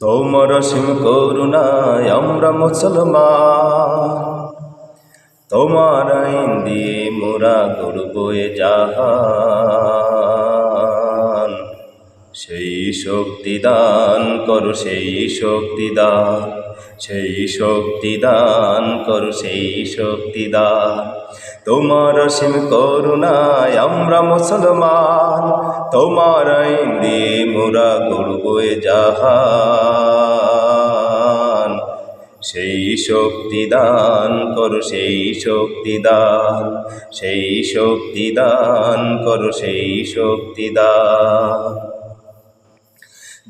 তোমার অসীম করুণায় আমরা মুসলমান। তোমার আইন দিয়ে মোরা গড়ব এ জাহান। সেই শক্তি দান করো, সেই শক্তি দান, সেই শক্তি দান করো, সেই শক্তি দান। তোমার অসীম করুণায় আমরা মুসলমান, তোমার আইন দিয়ে মোরা এ জাহান। সেই শক্তি দান করো, সেই শক্তি দান, সেই শক্তি দান করো, সেই শক্তি দান।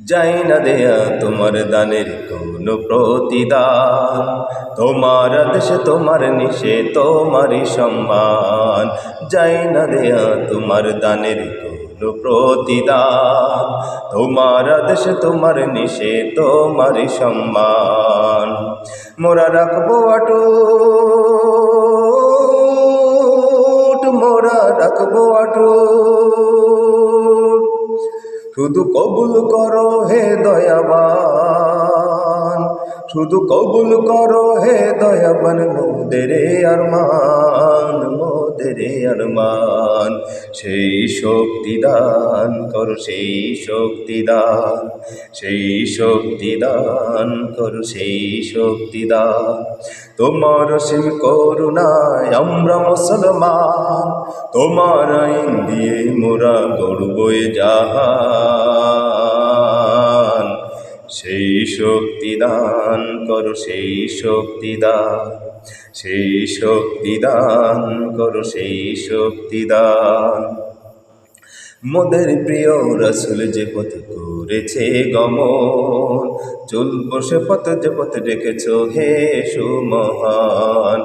যাই না দেয়া তোমার দানের কোন প্রতিদান। তোমার দেশে তোমার নিশে তোমারই সম্মান। যাই না দেয়া তোমার দানের কোন প্রতিদান। তোমার দেশে তোমার নিশে তোমারই সম্মান। মোরা রাখব আটুট, মোরা রাখব আটুট। শুধু কবুল করো হে দয়াবান। শুধু কবুল করো হে দয়াবান মোদেরে আরমান মোদেরে আরমান। সেই শক্তি দান করো, সেই শক্তি দান। সেই শক্তি দান করো, সেই শক্তি দান। তোমার সিম করুণায় আমরা মুসলমান। তোমার আইন দিয়ে মোরা গড়বই জাহান। সেই শক্তি দান করো, সেই শক্তি দান। সেই শক্তি দান করো, সেই শক্তি দান। মোদের প্রিয় রসুল যে পথ করেছে গমন চুল বসে পথ যে পথ ডেকেছ হে সুমহান।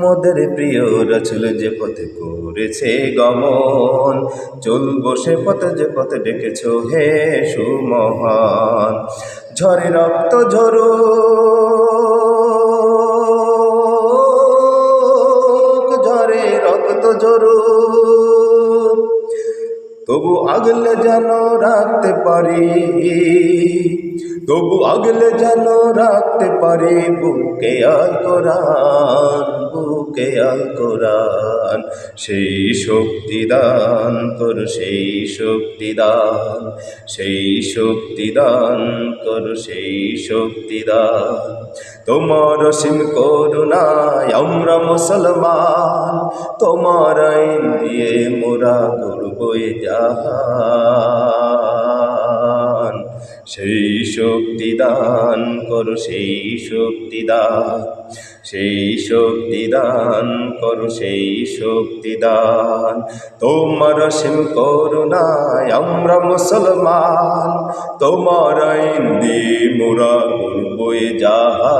মোদের প্রিয় রসুল যে পথ করেছে গমন চুল বসে পথ যে পথ ডেকেছ হে সুমহান। ঝরে রক্ত ঝরে তবু আগলে যেন রাখতে পারি। তবু আগলে যেন রাখতে পারি বুকে আল কোরআন, বুকে আল কোরআন। সেই শক্তি দান কর, সেই শক্তি দান, সেই শক্তি দান কর, সেই শক্তি দান। তোমার অসীম করুণায় আমরা মুসলমান, তোমার আইন দিয়ে মোরা গড়বই জাহান। সেই শক্তি দান করো, সেই শক্তি দান সেই শক্তি দান করো, সেই শক্তি দান তোমার সিম করুণায় আমরা মুসলমান, তোমার ইন্দি মুরা মোরা যাহা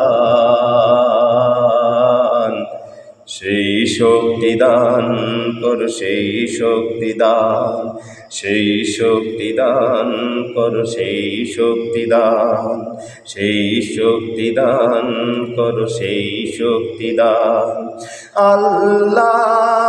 সেই শক্তি দান কর, সেই শক্তি দান সেই শক্তি দান কর, সেই শক্তি দান সেই শক্তি দান কর, সেই শক্তি দান আল্লাহ